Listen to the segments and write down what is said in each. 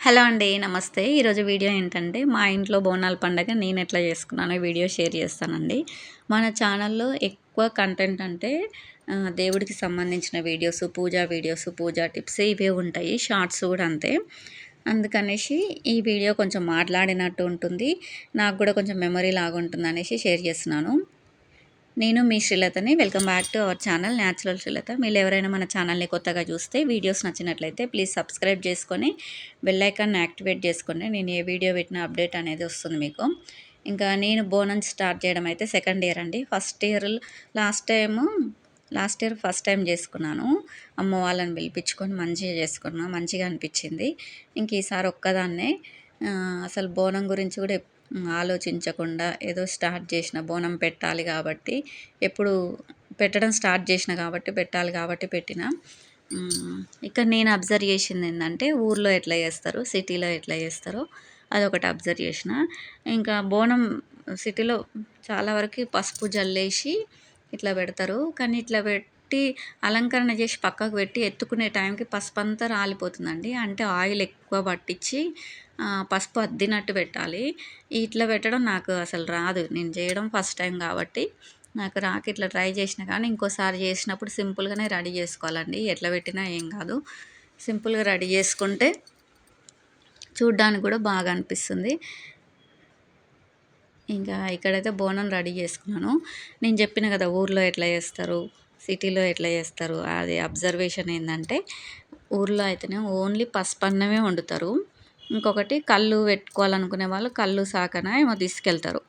Hello అండి నమస్తే. ఈరోజు వీడియో ఏంటంటే మా ఇంట్లో బోనాల పండగ నేను ఎట్లా చేసుకున్నానో వీడియో షేర్ చేస్తానండి. మన ఛానల్లో ఎక్కువ కంటెంట్ అంటే దేవుడికి సంబంధించిన videos puja videos puja tips ఇవే ఉంటాయి షార్ట్స్ కూడా అంతే. అందుకనేసి ఈ వీడియో కొంచెం మాట్లాడినట్టు ఉంటుంది నాకు కూడా కొంచెం మెమరీ లాగా ఉంటుంది అనేసి షేర్ చేస్తున్నాను. నేను మీ శ్రీలతని. Welcome back to our channel natural Srilatha. మీరు ఎవరైనా మన ఛానల్ని కొత్తగా చూస్తే వీడియోస్ నచ్చినట్లయితే ప్లీజ్ సబ్స్క్రైబ్ చేసుకొని బెల్లైకాన్ని యాక్టివేట్ చేసుకోండి. నేను ఏ వీడియో పెట్టిన అప్డేట్ అనేది వస్తుంది మీకు. ఇంకా నేను బోనం స్టార్ట్ చేయడం అయితే సెకండ్ ఇయర్ అండి. First year last time last year first time చేసుకున్నాను. అమ్మ వాళ్ళని పిలిపించుకొని మంచిగా చేసుకున్నాను మంచిగా అనిపించింది. ఇంక ఈసారి ఒక్కదాన్నే. అసలు బోనం గురించి కూడా ఆలోచించకుండా ఏదో స్టార్ట్ చేసిన బోనం పెట్టాలి కాబట్టి ఎప్పుడు పెట్టడం స్టార్ట్ చేసిన కాబట్టి పెట్టాలి కాబట్టి పెట్టిన ఇక్కడ నేను అబ్జర్వ్ చేసింది ఏంటంటే ఊర్లో ఎట్లా చేస్తారు సిటీలో ఎట్లా చేస్తారో అదొకటి అబ్జర్వ్ చేసిన. ఇంకా బోనం సిటీలో చాలా వరకు పసుపు జల్లేసి ఇట్లా పెడతారు. కానీ ఇట్లా పెట్టి అలంకరణ చేసి పక్కకు పెట్టి ఎత్తుకునే టైంకి పసుపు అంతా రాలిపోతుందండి. అంటే ఆయిల్ ఎక్కువ పట్టించి పసుపు అద్దినట్టు పెట్టాలి. ఇట్లా పెట్టడం నాకు అసలు రాదు. నేను చేయడం ఫస్ట్ టైం కాబట్టి నాకు రాక ఇట్లా ట్రై చేసిన కానీ ఇంకోసారి చేసినప్పుడు సింపుల్గానే రెడీ చేసుకోవాలండి. ఎట్లా పెట్టినా ఏం కాదు. సింపుల్గా రెడీ చేసుకుంటే చూడ్డానికి కూడా బాగా అనిపిస్తుంది. ఇంకా ఇక్కడైతే బోనం రెడీ చేసుకున్నాను. నేను చెప్పిన కదా ఊర్లో ఎట్లా చేస్తారు? సిటీలో ఎట్లా చేస్తారు? అది అబ్జర్వేషన్ ఏంటంటే ఊర్లో అయితేనే ఓన్లీ పసుపు అన్నమే వండుతారు. ఇంకొకటి కళ్ళు పెట్టుకోవాలనుకునే వాళ్ళు కళ్ళు సాకన ఏమో తీసుకెళ్తారు.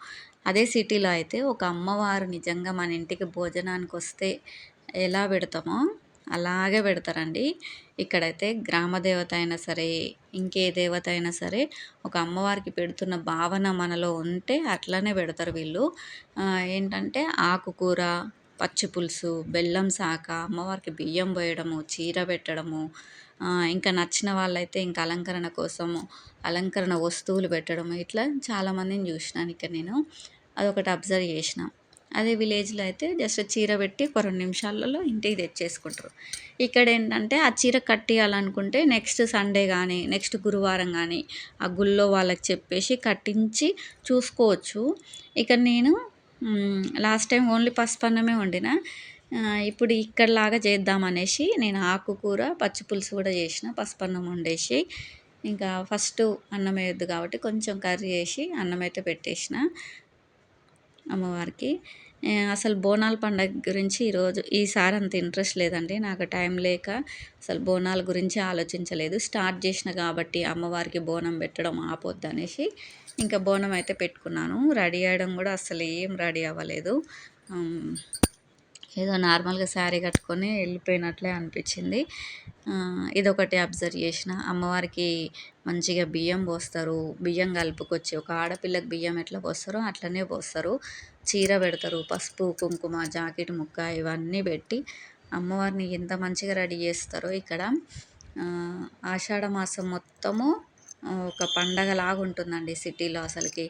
అదే సిటీలో అయితే ఒక అమ్మవారు నిజంగా మన ఇంటికి భోజనానికి వస్తే ఎలా పెడతామో అలాగే పెడతారండి. ఇక్కడైతే గ్రామ దేవత అయినా సరే ఇంకే దేవత అయినా సరే ఒక అమ్మవారికి పెడుతున్న భావన మనలో ఉంటే అట్లనే పెడతారు వీళ్ళు. ఏంటంటే ఆకుకూర పచ్చి పులుసు బెల్లం శాఖ అమ్మవారికి బియ్యం పోయడము చీర పెట్టడము ఇంకా నచ్చిన వాళ్ళైతే ఇంకా అలంకరణ కోసము అలంకరణ వస్తువులు పెట్టడము ఇట్లా చాలామందిని చూసినాను ఇక్కడ నేను. అదొకటి అబ్జర్వ్ చేసిన. అదే విలేజ్లో అయితే జస్ట్ చీర పెట్టి ఒక రెండు నిమిషాలలో ఇంటికి తెచ్చేసుకుంటారు. ఇక్కడ ఏంటంటే ఆ చీర కట్టియాలనుకుంటే నెక్స్ట్ సండే కానీ నెక్స్ట్ గురువారం కానీ ఆ గుళ్ళో వాళ్ళకి చెప్పేసి కట్టించి చూసుకోవచ్చు. ఇక నేను లాస్ట్ టైం ఓన్లీ పసుపు అన్నమే వండిన. ఇప్పుడు ఇక్కడలాగా చేద్దాం అనేసి నేను ఆకుకూర పచ్చి పులుసు కూడా చేసిన పసుపు అన్నం వండేసి. ఇంకా ఫస్ట్ అన్నం వేయద్దు కాబట్టి కొంచెం కర్రీ వేసి అన్నం అయితే పెట్టేసిన అమ్మవారికి. అసలు బోనాల పండగ గురించి ఈరోజు ఈసారి అంత ఇంట్రెస్ట్ లేదండి. నాకు టైం లేక అసలు బోనాల గురించి ఆలోచించలేదు. స్టార్ట్ చేసిన కాబట్టి అమ్మవారికి బోనం పెట్టడం ఆపొద్దు అనేసి ఇంకా బోనం అయితే పెట్టుకున్నాను. రెడీ అవ్వడం కూడా అసలు ఏం రెడీ అవ్వలేదు. ఏదో నార్మల్గా శారీ కట్టుకొని వెళ్ళిపోయినట్లే అనిపించింది. ఇదొకటి అబ్జర్వ్ చేసిన. అమ్మవారికి మంచిగా బియ్యం పోస్తారు. బియ్యం కలుపుకొచ్చి ఒక ఆడపిల్లకి బియ్యం ఎట్లా పోస్తారో అట్లనే పోస్తారు. చీర పెడతారు పసుపు కుంకుమ జాకెట్ ముక్క ఇవన్నీ పెట్టి అమ్మవారిని ఎంత మంచిగా రెడీ చేస్తారో ఇక్కడ. ఆషాఢ మాసం మొత్తము ఒక పండగలాగా ఉంటుందండి సిటీలో అసలుకి.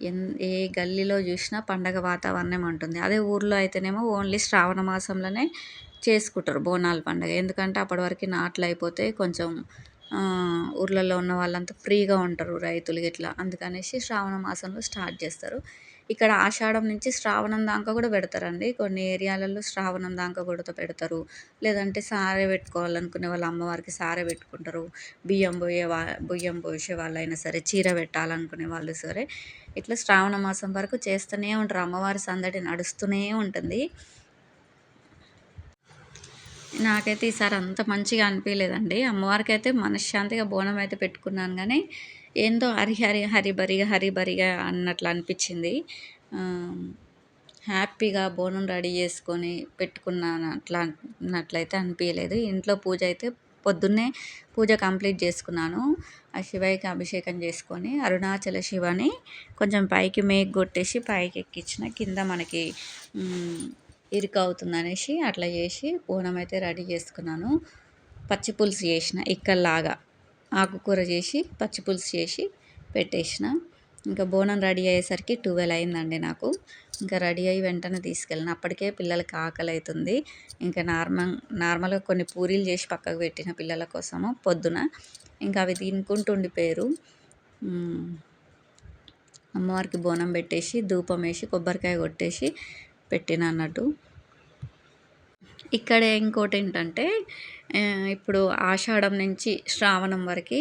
ఎన్ ఏ గల్లీలో చూసినా పండగ వాతావరణం ఉంటుంది. అదే ఊర్లో అయితేనేమో ఓన్లీ శ్రావణ మాసంలోనే చేసుకుంటారు బోనాల పండగ. ఎందుకంటే అప్పటి వరకు నాట్లు అయిపోతే కొంచెం ఊర్లలో ఉన్న వాళ్ళంతా ఫ్రీగా ఉంటారు రైతులు గిట్ల. అందుకనేసి శ్రావణ మాసంలో స్టార్ట్ చేస్తారు. ఇక్కడ ఆషాఢం నుంచి శ్రావణం దాకా కూడా పెడతారండి. కొన్ని ఏరియాలలో శ్రావణం దాకా కూడా పెడతారు. లేదంటే సారె పెట్టుకోవాలనుకునే వాళ్ళు అమ్మవారికి సారె పెట్టుకుంటారు. బియ్యం పోయే వా బియ్యం పోసే వాళ్ళైనా సరే చీర పెట్టాలనుకునే వాళ్ళు సరే ఇట్లా శ్రావణ మాసం వరకు చేస్తూనే ఉంటారు. అమ్మవారి సందడి నడుస్తూనే ఉంటుంది. నాకైతే ఈసారి అంత మంచిగా అనిపించలేదండి అమ్మవారికి అయితే మనశ్శాంతిగా బోనం అయితే పెట్టుకున్నాను కానీ ఏందో హరిహరి హరిబరిగా హరిబరిగా అన్నట్లు అనిపించింది. హ్యాపీగా బోనం రెడీ చేసుకొని పెట్టుకున్నాను అట్లా అన్నట్లయితే అనిపించలేదు ఇంట్లో పూజ అయితే పొద్దున్నే పూజ కంప్లీట్ చేసుకున్నాను. ఆ శివయ్యకి అభిషేకం చేసుకొని అరుణాచల శివని కొంచెం పైకి మేక్ కొట్టేసి పైకి ఎక్కించిన కింద మనకి ఇరుక అవుతుంది అనేసి అట్లా చేసి బోనం అయితే రెడీ చేసుకున్నాను. పచ్చి పులుసు చేసిన ఇక్కల్లాగా ఆకుకూర చేసి పచ్చి పులుసు చేసి పెట్టేసిన. ఇంకా బోనం రెడీ అయ్యేసరికి ట్వెల్వ్ అయిందండి నాకు. ఇంకా రెడీ అయ్యి వెంటనే తీసుకెళ్ళిన. అప్పటికే పిల్లలకి ఆకలి అవుతుంది ఇంకా నార్మల్ నార్మల్గా కొన్ని పూరీలు చేసి పక్కకు పెట్టిన పిల్లల కోసము పొద్దున. ఇంకా అవి తినుకుంటుండి పేరు అమ్మవారికి బోనం పెట్టేసి ధూపం వేసి కొబ్బరికాయ కొట్టేసి పెట్టిన అన్నట్టు. ఇక్కడ ఇంకోటి ఏంటంటే ఇప్పుడు ఆషాఢం నుంచి శ్రావణం వరకు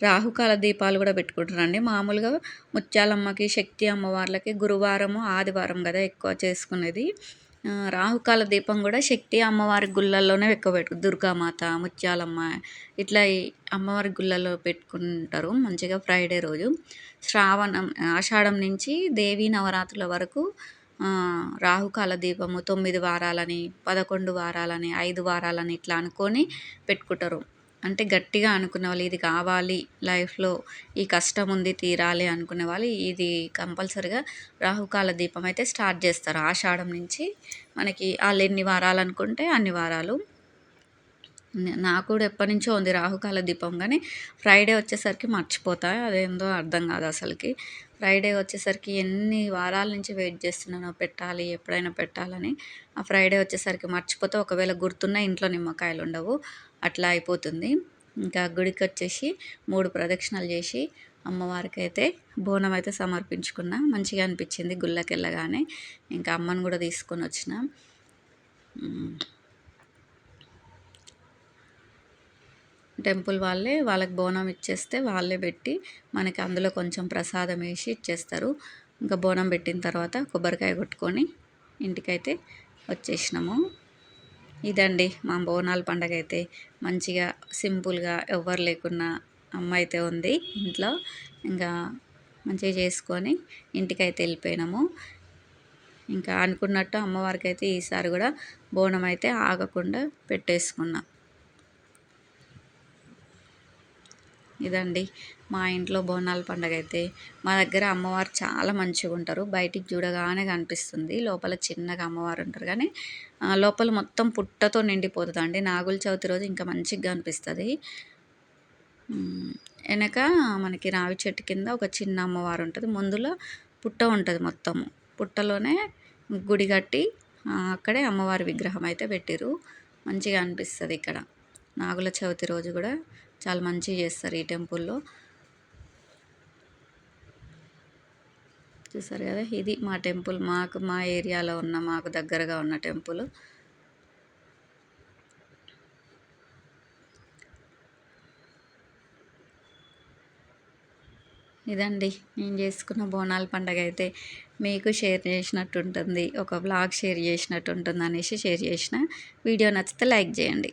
రాహుకాల దీపాలు కూడా పెట్టుకుంటారండి. మామూలుగా ముత్యాలమ్మకి శక్తి అమ్మవార్లకి గురువారము ఆదివారం కదా ఎక్కువ చేసుకునేది. రాహుకాల దీపం కూడా శక్తి అమ్మవారి గుళ్ళల్లోనే ఎక్కువ పెట్టు దుర్గామాత ముత్యాలమ్మ ఇట్లా అమ్మవారి గుళ్ళల్లో పెట్టుకుంటారు మంచిగా ఫ్రైడే రోజు. శ్రావణం ఆషాఢం నుంచి దేవీ నవరాత్రుల వరకు రాహుకాల దీపము తొమ్మిది వారాలని పదకొండు వారాలని ఐదు వారాలని ఇట్లా అనుకొని పెట్టుకుంటారు. అంటే గట్టిగా అనుకునే వాళ్ళు ఇది కావాలి లైఫ్లో ఈ కష్టం ఉంది తీరాలి అనుకునే వాళ్ళు ఇది కంపల్సరిగా రాహుకాల దీపం అయితే స్టార్ట్ చేస్తారు. ఆషాఢం నుంచి మనకి వాళ్ళు ఎన్ని వారాలు అనుకుంటే అన్ని వారాలు నాకు కూడా ఎప్పటి నుంచో ఉంది రాహుకాల దీపం కానీ ఫ్రైడే వచ్చేసరికి మర్చిపోతా అదేందో అర్థం కాదు అసలుకి. ఫ్రైడే వచ్చేసరికి ఎన్ని వారాల నుంచి వెయిట్ చేస్తున్నానో పెట్టాలి ఎప్పుడైనా పెట్టాలని. ఆ ఫ్రైడే వచ్చేసరికి మర్చిపోతే ఒకవేళ గుర్తున్న ఇంట్లో నిమ్మకాయలు ఉండవు అట్లా అయిపోతుంది. ఇంకా గుడికి వచ్చేసి మూడు ప్రదక్షిణలు చేసి అమ్మవారికి అయితే బోనం అయితే సమర్పించుకున్నా. మంచిగా అనిపించింది గుళ్ళకి వెళ్ళగానే ఇంకా అమ్మని కూడా తీసుకొని వచ్చిన. టెంపుల్ వాళ్ళే వాళ్ళకి బోనం ఇచ్చేస్తే వాళ్ళే పెట్టి మనకి అందులో కొంచెం ప్రసాదం వేసి ఇచ్చేస్తారు. ఇంకా బోనం పెట్టిన తర్వాత కొబ్బరికాయ కొట్టుకొని ఇంటికైతే వచ్చేసినాము. ఇదండి మా బోనాల పండగ అయితే మంచిగా సింపుల్గా ఎవ్వరు లేకున్నా అమ్మ అయితే ఉంది ఇంట్లో. ఇంకా మంచిగా చేసుకొని ఇంటికైతే వెళ్ళిపోయినాము. ఇంకా అనుకున్నట్టు అమ్మవారికి అయితే ఈసారి కూడా బోనం అయితే ఆగకుండా పెట్టేసుకున్నాం. ఇదండి. మా ఇంట్లో బోనాల పండగ అయితే మా దగ్గర అమ్మవారు చాలా మంచిగా ఉంటారు. బయటికి చూడగానే కనిపిస్తుంది. లోపల చిన్నగా అమ్మవారు ఉంటారు. కానీ లోపల మొత్తం పుట్టతో నిండిపోతుంది అండి నాగుల చవితి రోజు ఇంకా మంచిగా అనిపిస్తుంది. వెనక మనకి రావి చెట్టు కింద ఒక చిన్న అమ్మవారు ఉంటుంది. ముందులో పుట్ట ఉంటుంది మొత్తము పుట్టలోనే గుడి కట్టి అక్కడే అమ్మవారి విగ్రహం అయితే పెట్టిరు మంచిగా అనిపిస్తుంది ఇక్కడ. నాగుల చవితి రోజు కూడా చాలా మంచిగా చేస్తారు ఈ టెంపుల్లో. చూసారు కదా ఇది మా టెంపుల్. మాకు మా ఏరియాలో ఉన్న మాకు దగ్గరగా ఉన్న టెంపుల్. ఇదండి నేను చేసుకున్న బోనాల పండగ అయితే మీకు షేర్ చేసినట్టు ఉంటుంది ఒక బ్లాగ్ షేర్ చేసినట్టు ఉంటుంది అనేసి షేర్ చేసిన. వీడియో నచ్చితే లైక్ చేయండి.